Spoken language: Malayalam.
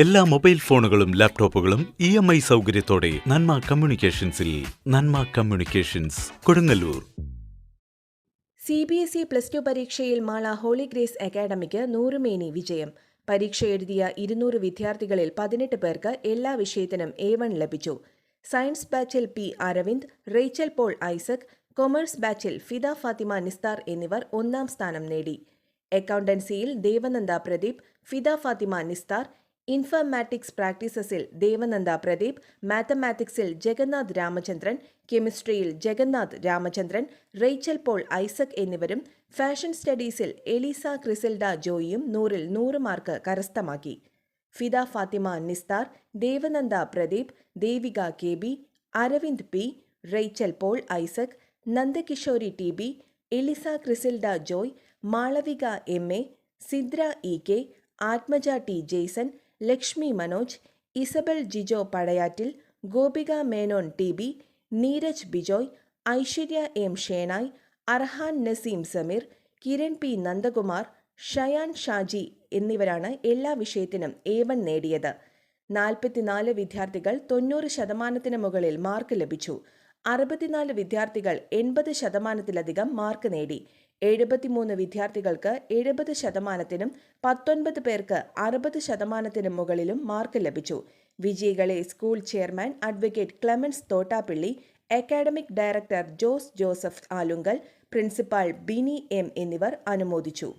എല്ലാ മൊബൈൽ ഫോണുകളും ലാപ്ടോപ്പുകളും ഇ എം ഐ സൗകര്യത്തോടെ Nanma കമ്മ്യൂണിക്കേഷൻസിൽ Nanma communications Kodungallur. C B S E plus two പരീക്ഷയിൽ മാള ഹോളി ഗ്രേസ് അക്കാഡമിക്ക് നൂറുമേനി വിജയം. പരീക്ഷ എഴുതിയ ഇരുന്നൂറ് വിദ്യാർത്ഥികളിൽ പതിനെട്ട് പേർക്ക് എല്ലാ വിഷയത്തിനും എ വൺ ലഭിച്ചു. സയൻസ് ബാച്ചിൽ P Aravind Rachel Paul Isaac commerce ബാച്ചിൽ ഫിദ ഫാത്തിമ നിസ്താർ എന്നിവർ ഒന്നാം സ്ഥാനം നേടി. അക്കൗണ്ടൻസിയിൽ ദേവനന്ദ പ്രദീപ് ഫിദ ഫാത്തിമ നിസ്താർ ഇൻഫർമാറ്റിക്സ് പ്രാക്ടീസസിൽ ദേവനന്ദ പ്രദീപ് മാത്തമാറ്റിക്സിൽ Jagannath Ramachandran കെമിസ്ട്രിയിൽ Jagannath Ramachandran Rachel Paul Isaac എന്നിവരും ഫാഷൻ സ്റ്റഡീസിൽ എലിസ ക്രിസിൽഡ ജോയിയും നൂറിൽ നൂറ് മാർക്ക് കരസ്ഥമാക്കി. Fida Fathima Nisthar Devananda Pradeep Devika K B Aravind P Rachel Paul Isaac Nandakishori T B Eliza Chrisilda Joy Malavika M A Sidra E K Athmaja T Jaison Lakshmi Manoj Isabel Jijo Padayattil Gopika Menon T B Neeraj Bijoy Aishwarya M Shenoy Arhan Naseem Sameer Kiran P Nandakumar Shayan Shaji എന്നിവരാണ് എല്ലാ വിഷയത്തിനും എ വൺ നേടിയത്. നാൽപ്പത്തിനാല് വിദ്യാർത്ഥികൾ തൊണ്ണൂറ് ശതമാനത്തിന് മുകളിൽ മാർക്ക് ലഭിച്ചു. അറുപത്തിനാല് വിദ്യാർത്ഥികൾ എൺപത് ശതമാനത്തിലധികം മാർക്ക് നേടി. എഴുപത്തിമൂന്ന് വിദ്യാർത്ഥികൾക്ക് എഴുപത് ശതമാനത്തിനും പത്തൊൻപത് പേർക്ക് അറുപത് ശതമാനത്തിനും മുകളിലും മാർക്ക് ലഭിച്ചു. വിജയികളെ school chairman advocate Clemens Thottappilly academic director Jose Joseph Alunkal principal Bini M എന്നിവർ അനുമോദിച്ചു.